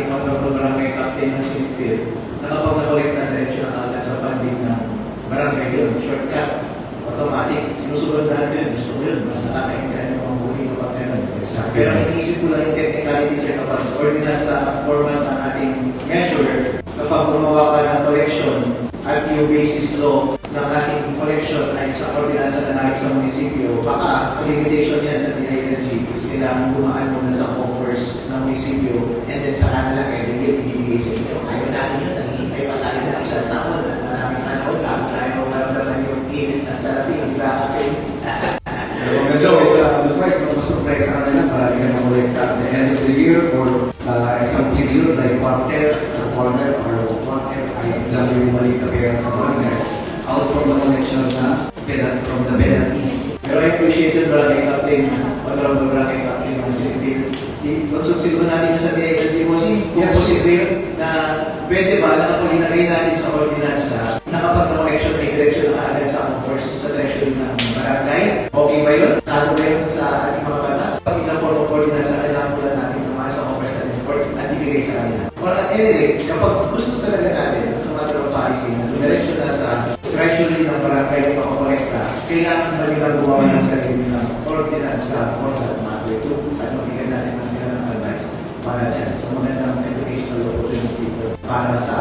ating honorable barangay captain na si Phil, na kapag nakolekta na diretso na agad sa funding ng barangay yun, shortcut, automatic, sinusunod natin gusto ko yun, mas nakakaingan yung mga buhay kapag ganun. Pero iniisip ko lang yung technicalities yan kapag ordinance sa format ng ating measure, kapag gumawa ka ng collection at yung basis law ng ating collection ay sa ordinance na nangyayi sa munisipyo, baka ang limitation yan sa DI Energy is kailangan dumaan muna sa offers ng munisipyo and then sa kanila kayo yung ibibigay sa inyo. Ayaw natin yun, naghihintay pa tayo ng isang taon at maraming panahon bago tayo maramdaman yung init ng salapi, ang kakakin. So, uh, the price ng surprise sa kanila, marami na kolekta at the end of the year or sa isang period like quarter, sa quarter or quarter, ay lang yung maliit na pera sa quarter out from the collection na penalty from the penalties. Pero I appreciate yun, maraming honorable maraming captain ng city. Konsulsin ko natin yung sa DI Energy mo, Yes. positive na pwede ba na inagay natin sa ordinance na kapag na-election may direction na agad sa offers sa direction ng barangay. Okay ba yun? Saan ba yun sa ating mga batas? Pag ina-form of ordinance, kailangan muna natin tumakas sa offers natin or at ibigay sa kanila. Or at any rate, kapag gusto talaga natin sa matter of policy na dumiretso na sa treasury ng barangay yung makakolekta, kailangan ba nila gumawa ng sarili ng ordinance sa format matter to at mabigyan natin ng sila ng advice para dyan. So magandang educational opportunity para sa